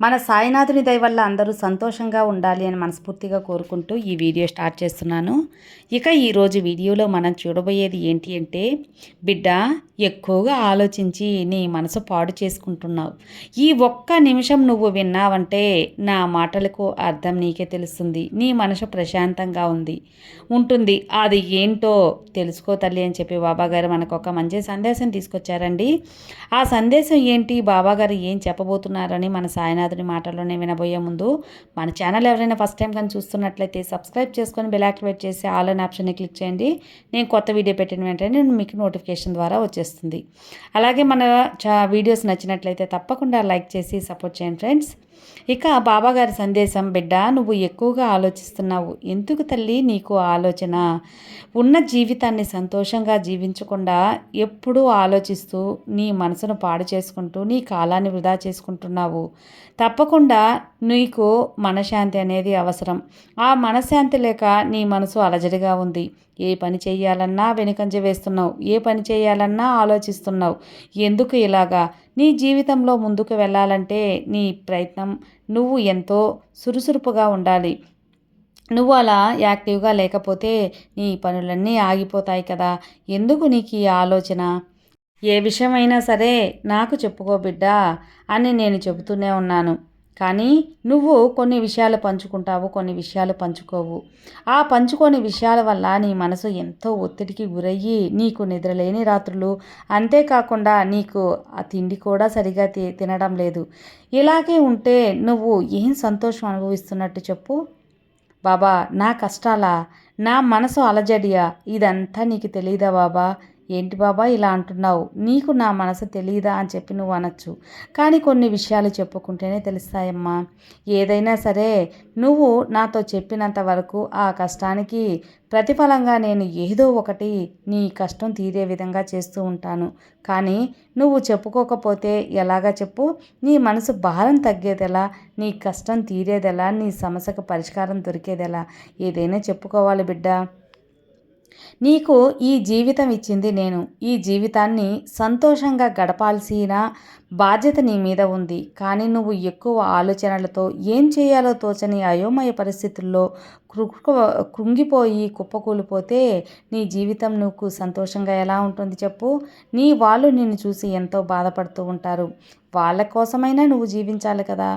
మన సాయినాథుని దయ వల్ల అందరూ సంతోషంగా ఉండాలి అని మనస్ఫూర్తిగా కోరుకుంటూ ఈ వీడియో స్టార్ట్ చేస్తున్నాను. ఇక ఈరోజు వీడియోలో మనం చూడబోయేది ఏంటి అంటే బిడ్డ ఎక్కువగా ఆలోచించి నీ మనసు పాడు చేసుకుంటున్నావు. ఈ ఒక్క నిమిషం నువ్వు విన్నావంటే నా మాటలకు అర్థం నీకే తెలుస్తుంది. నీ మనసు ప్రశాంతంగా ఉంది. ఉంటుంది. అది ఏంటో తెలుసుకో తల్లి అని చెప్పి బాబాగారు మనకు ఒక మంచి సందేశం తీసుకొచ్చారండి. ఆ సందేశం ఏంటి? బాబాగారు ఏం చెప్పబోతున్నారని మన సాయినాథుని మాటల్లోనే వినబోయే ముందు మన ఛానల్ ఎవరైనా ఫస్ట్ టైం కానీ చూస్తున్నట్లయితే సబ్స్క్రైబ్ చేసుకొని బెల్ యాక్టివేట్ చేసి ఆల్ అనే ఆప్షన్ని క్లిక్ చేయండి. నేను కొత్త వీడియో పెట్టిన వెంటనే మీకు నోటిఫికేషన్ ద్వారా వచ్చేస్తుంది. అలాగే మన చా వీడియోస్ నచ్చినట్లయితే తప్పకుండా లైక్ చేసి సపోర్ట్ చేయండి ఫ్రెండ్స్. ఇక బాబాగారి సందేశం బిడ్డ నువ్వు ఎక్కువగా ఆలోచిస్తున్నావు. ఎందుకు తల్లి నీకు ఆలోచన? ఉన్న జీవితాన్ని సంతోషంగా జీవించకుండా ఎప్పుడూ ఆలోచిస్తూ నీ మనసును పాడు చేసుకుంటూ నీ కాలాన్ని వృధా చేసుకుంటున్నావు. తప్పకుండా నీకు మనశ్శాంతి అనేది అవసరం. ఆ మనశ్శాంతి లేక నీ మనసు అలజడిగా ఉంది. ఏ పని చేయాలన్నా వెనుకంజ వేస్తున్నావు. ఏ పని చేయాలన్నా ఆలోచిస్తున్నావు. ఎందుకు ఇలాగా? నీ జీవితంలో ముందుకు వెళ్ళాలంటే నీ ప్రయత్నం నువ్వు ఎంతో సురుసురుపుగా ఉండాలి. నువ్వు అలా యాక్టివ్గా లేకపోతే నీ పనులన్నీ ఆగిపోతాయి కదా. ఎందుకు నీకు ఈ ఆలోచన? ఏ విషయమైనా సరే నాకు చెప్పుకో బిడ్డా అని నేను చెబుతూనే ఉన్నాను. కానీ నువ్వు కొన్ని విషయాలు పంచుకుంటావు కొన్ని విషయాలు పంచుకోవు. ఆ పంచుకోని విషయాల వల్ల నీ మనసు ఎంతో ఒత్తిడికి గురయ్యి నీకు నిద్రలేని రాత్రులు. అంతేకాకుండా నీకు ఆ తిండి కూడా సరిగా తినడం లేదు. ఇలాగే ఉంటే నువ్వు ఏం సంతోషం అనుభవిస్తున్నట్టు చెప్పు. బాబా నా కష్టాలా నా మనసు అలజడియా. ఇదంతా నీకు తెలియదా బాబా? ఏంటి బాబా ఇలా అంటున్నావు? నీకు నా మనసు తెలియదా అని చెప్పి నువ్వు అనొచ్చు. కానీ కొన్ని విషయాలు చెప్పుకుంటేనే తెలుస్తాయమ్మా. ఏదైనా సరే నువ్వు నాతో చెప్పినంత వరకు ఆ కష్టానికి ప్రతిఫలంగా నేను ఏదో ఒకటి నీ కష్టం తీరే విధంగా చేస్తూ ఉంటాను. కానీ నువ్వు చెప్పుకోకపోతే ఎలాగా చెప్పు? నీ మనసు భారం తగ్గేదెలా? నీ కష్టం తీరేదెలా? నీ సమస్యకు పరిష్కారం దొరికేదెలా? ఏదైనా చెప్పుకోవాలి బిడ్డ. నీకు ఈ జీవితం ఇచ్చింది నేను. ఈ జీవితాన్ని సంతోషంగా గడపాల్సిన బాధ్యత నీ మీద ఉంది. కానీ నువ్వు ఎక్కువ ఆలోచనలతో ఏం చేయాలో తోచని అయోమయ పరిస్థితుల్లో కృంగిపోయి కుప్పకూలిపోతే నీ జీవితం నువ్వు సంతోషంగా ఎలా ఉంటుంది చెప్పు? నీ వాళ్ళు నిన్ను చూసి ఎంతో బాధపడుతూ ఉంటారు. వాళ్ళ కోసమైనా నువ్వు జీవించాలి కదా.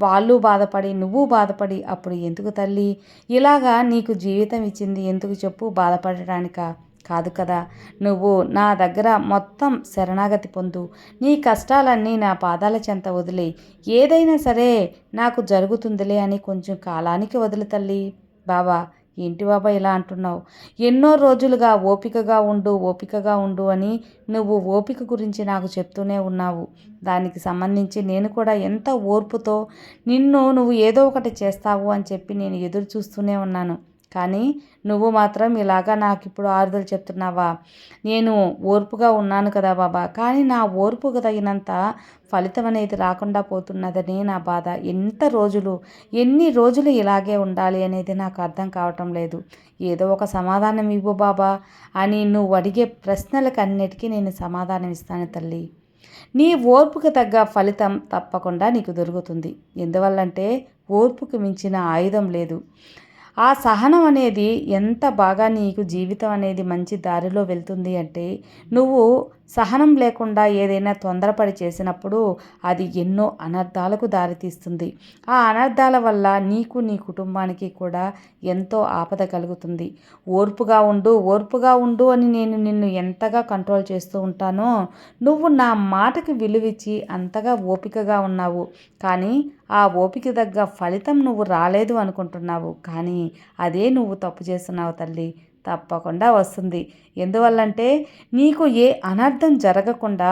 వాళ్ళు బాధపడి నువ్వు బాధపడి అప్పుడు ఎందుకు తల్లి? ఇలాగా నీకు జీవితం ఇచ్చింది ఎందుకు చెప్పు బాధపడటానికా? కాదు కదా. నువ్వు నా దగ్గర మొత్తం శరణాగతి పొందు. నీ కష్టాలన్నీ నా పాదాల చెంత వదిలే. ఏదైనా సరే నాకు జరుగుతుందిలే అని కొంచెం కాలానికి వదిలి తల్లి. బాబా ఏంటి బాబా ఇలా అంటున్నావు? ఎన్నో రోజులుగా ఓపికగా ఉండు ఓపికగా ఉండు అని నువ్వు ఓపిక గురించి నాకు చెప్తూనే ఉన్నావు. దానికి సంబంధించి నేను కూడా ఎంత ఓర్పుతో నిన్ను నువ్వు ఏదో ఒకటి చేస్తావు అని చెప్పి నేను ఎదురు చూస్తూనే ఉన్నాను. కానీ నువ్వు మాత్రం ఇలాగా నాకు ఇప్పుడు ఆరుదలు చెప్తున్నావా? నేను ఓర్పుగా ఉన్నాను కదా బాబా. కానీ నా ఓర్పుకు తగినంత ఫలితం అనేది రాకుండా పోతున్నదని నా బాధ. ఎంత రోజులు ఎన్ని రోజులు ఇలాగే ఉండాలి అనేది నాకు అర్థం కావటం లేదు. ఏదో ఒక సమాధానం ఇవ్వు బాబా అని నువ్వు అడిగే ప్రశ్నలకు అన్నిటికీ నేను సమాధానం ఇస్తాను తల్లి. నీ ఓర్పుకు తగ్గ ఫలితం తప్పకుండా నీకు దొరుకుతుంది. ఎందువల్లంటే ఓర్పుకు మించిన ఆయుధం లేదు. ఆ సహనం అనేది ఎంత బాగా నీకు జీవితం అనేది మంచి దారిలో వెళ్తుంది అంటే నువ్వు సహనం లేకుండా ఏదైనా తొందరపడి చేసినప్పుడు అది ఎన్నో అనర్థాలకు దారితీస్తుంది. ఆ అనర్థాల వల్ల నీకు నీ కుటుంబానికి కూడా ఎంతో ఆపద కలుగుతుంది. ఓర్పుగా ఉండు ఓర్పుగా ఉండు అని నేను నిన్ను ఎంతగా కంట్రోల్ చేస్తూ ఉంటానో నువ్వు నా మాటకి విలువిచ్చి అంతగా ఓపికగా ఉన్నావు. కానీ ఆ ఓపిక తగ్గ ఫలితం నువ్వు రాలేదు అనుకుంటున్నావు కానీ అదే నువ్వు తప్పు చేస్తున్నావు తల్లి. తప్పకుండా వస్తుంది. ఎందువల్లంటే నీకు ఏ అనర్థం జరగకుండా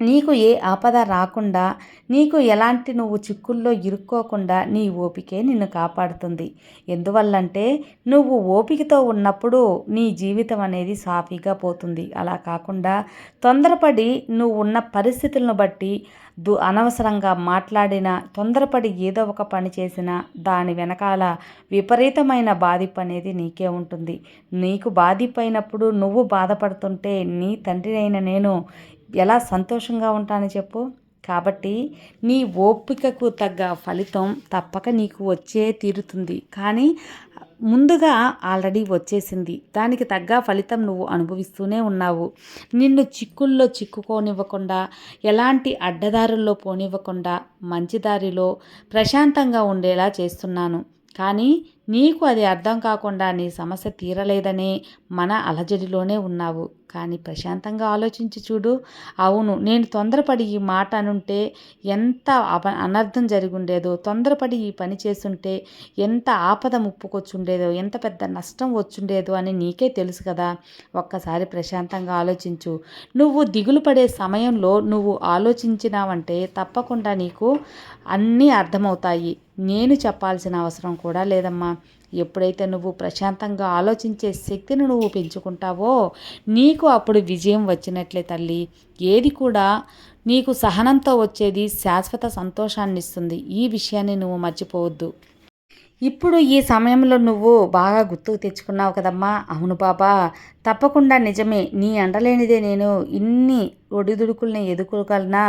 నీకు ఏ ఆపద రాకుండా నీకు ఎలాంటి నువ్వు చిక్కుల్లో ఇరుక్కోకుండా నీ ఓపికే నిన్ను కాపాడుతుంది. ఎందువల్లంటే నువ్వు ఓపికతో ఉన్నప్పుడు నీ జీవితం అనేది సాఫీగా పోతుంది. అలా కాకుండా తొందరపడి నువ్వు ఉన్న పరిస్థితులను బట్టి దు అనవసరంగా మాట్లాడినా తొందరపడి ఏదో ఒక పని చేసినా దాని వెనకాల విపరీతమైన బాధింపు అనేది నీకే ఉంటుంది. నీకు బాధిపోయినప్పుడు నువ్వు బాధపడుతుంటే నీ తండ్రి అయిన నేను ఎలా సంతోషంగా ఉంటాను చెప్పు. కాబట్టి నీ ఓపికకు తగ్గ ఫలితం తప్పక నీకు వచ్చే తీరుతుంది. కానీ ముందుగా ఆల్రెడీ వచ్చేసింది. దానికి తగ్గ ఫలితం నువ్వు అనుభవిస్తూనే ఉన్నావు. నిన్ను చిక్కుల్లో చిక్కుకోనివ్వకుండా ఎలాంటి అడ్డదారుల్లో పోనివ్వకుండా మంచి దారిలో ప్రశాంతంగా ఉండేలా చేస్తున్నాను. కానీ నీకు అది అర్థం కాకుండా నీ సమస్య తీరలేదనే మన అలజడిలోనే ఉన్నావు. కానీ ప్రశాంతంగా ఆలోచించి చూడు. అవును నేను తొందరపడి ఈ మాట అనుంటే ఎంత అప అనర్థం జరిగి ఉండేదో తొందరపడి ఈ పని చేస్తుంటే ఎంత ఆపద ముప్పుకొచ్చుండేదో ఎంత పెద్ద నష్టం వచ్చుండేదో అని నీకే తెలుసు కదా. ఒక్కసారి ప్రశాంతంగా ఆలోచించు. నువ్వు దిగులు పడే సమయంలో నువ్వు ఆలోచించినావంటే తప్పకుండా నీకు అన్నీ అర్థమవుతాయి. నేను చెప్పాల్సిన అవసరం కూడా లేదమ్మా. ఎప్పుడైతే నువ్వు ప్రశాంతంగా ఆలోచించే శక్తిని నువ్వు పెంచుకుంటావో నీకు అప్పుడు విజయం వచ్చినట్లే తల్లి. ఏది కూడా నీకు సహనంతో వచ్చేది శాశ్వత సంతోషాన్ని ఇస్తుంది. ఈ విషయాన్ని నువ్వు మర్చిపోవద్దు. ఇప్పుడు ఈ సమయంలో నువ్వు బాగా గుర్తుకు తెచ్చుకున్నావు కదమ్మా. అవును బాబా తప్పకుండా నిజమే. నీ అండలేనిదే నేను ఇన్ని ఒడిదుడుకుల్ని ఎదుర్కోగలనా?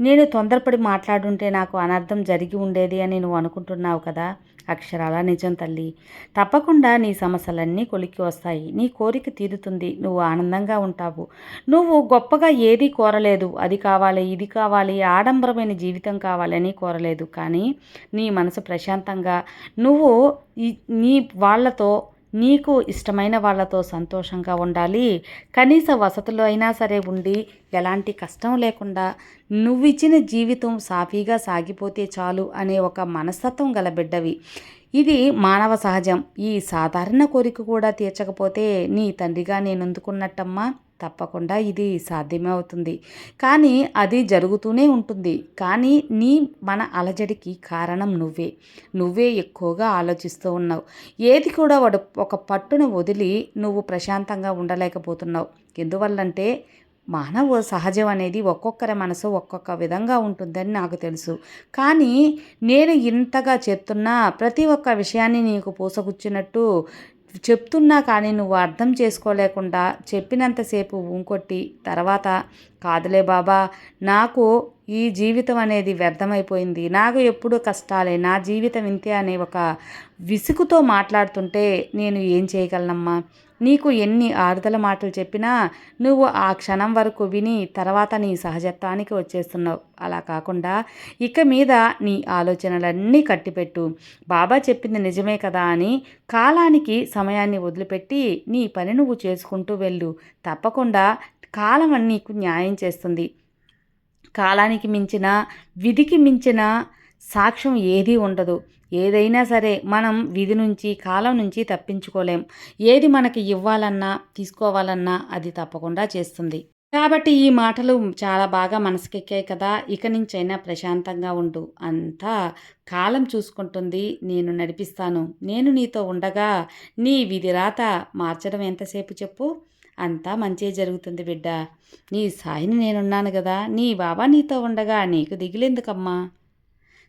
నేను తొందరపడి మాట్లాడుంటే నాకు అనర్థం జరిగి ఉండేది అని నువ్వు అనుకుంటున్నావు కదా. అక్షరాల నిజం తల్లి. తప్పకుండా నీ సమస్యలన్నీ కొలిక్కి వస్తాయి. నీ కోరిక తీరుతుంది. నువ్వు ఆనందంగా ఉంటావు. నువ్వు గొప్పగా ఏదీ కోరలేదు. అది కావాలి ఇది కావాలి ఆడంబరమైన జీవితం కావాలని కోరలేదు. కానీ నీ మనసు ప్రశాంతంగా నువ్వు నీ వాళ్ళతో నీకు ఇష్టమైన వాళ్ళతో సంతోషంగా ఉండాలి. కనీస వసతులు అయినా సరే ఉండి ఎలాంటి కష్టం లేకుండా నువ్విచ్చిన జీవితం సాఫీగా సాగిపోతే చాలు అనే ఒక మనస్తత్వం గల బిడ్డవి. ఇది మానవ సహజం. ఈ సాధారణ కోరిక కూడా తీర్చకపోతే నీ తండ్రిగా నేను అందుకున్నట్టమ్మా తప్పకుండా ఇది సాధ్యమే అవుతుంది. కానీ అది జరుగుతూనే ఉంటుంది. కానీ నీ మన అలజడికి కారణం నువ్వే. నువ్వే ఎక్కువగా ఆలోచిస్తూ ఉన్నావు. ఏది కూడా వాడు ఒక పట్టును వదిలి నువ్వు ప్రశాంతంగా ఉండలేకపోతున్నావు. ఎందువల్లంటే మానవ సహజం అనేది ఒక్కొక్కరి మనసు ఒక్కొక్క విధంగా ఉంటుందని నాకు తెలుసు. కానీ నేను ఇంతగా చెప్తున్నా ప్రతి ఒక్క విషయాన్ని నీకు పూసగుచ్చినట్టు చెప్తున్నా కానీ నువ్వు అర్థం చేసుకోలేకుండా చెప్పినంతసేపు ఊంకొట్టి తర్వాత కాదులే బాబా నాకు ఈ జీవితం అనేది వ్యర్థమైపోయింది. నాకు ఎప్పుడూ కష్టాలే నా జీవితం ఇంతే అనే ఒక విసుగుతో మాట్లాడుతుంటే నేను ఏం చేయగలనమ్మా? నీకు ఎన్ని ఆరుదల మాటలు చెప్పినా నువ్వు ఆ క్షణం వరకు విని తర్వాత నీ సహజత్వానికి వచ్చేస్తున్నావు. అలా కాకుండా ఇక మీద నీ ఆలోచనలన్నీ కట్టిపెట్టు. బాబా చెప్పింది నిజమే కదా అని కాలానికి సమయాన్ని వదిలిపెట్టి నీ పని నువ్వు చేసుకుంటూ వెళ్ళు. తప్పకుండా కాలం నీకు న్యాయం చేస్తుంది. కాలానికి మించిన విధికి మించిన సాక్ష్యం ఏదీ ఉండదు. ఏదైనా సరే మనం విధి నుంచి కాలం నుంచి తప్పించుకోలేం. ఏది మనకి ఇవ్వాలన్నా తీసుకోవాలన్నా అది తప్పకుండా చేస్తుంది. కాబట్టి ఈ మాటలు చాలా బాగా మనసుకెక్కాయి కదా. ఇక నుంచైనా ప్రశాంతంగా ఉండు. అంతా కాలం చూసుకుంటుంది. నేను నడిపిస్తాను. నేను నీతో ఉండగా నీ విధి రాత మార్చడం ఎంతసేపు చెప్పు? అంతా మంచే జరుగుతుంది బిడ్డ. నీ సాయిని నేనున్నాను కదా. నీ బాబా నీతో ఉండగా నీకు దిగిలేందుకమ్మా?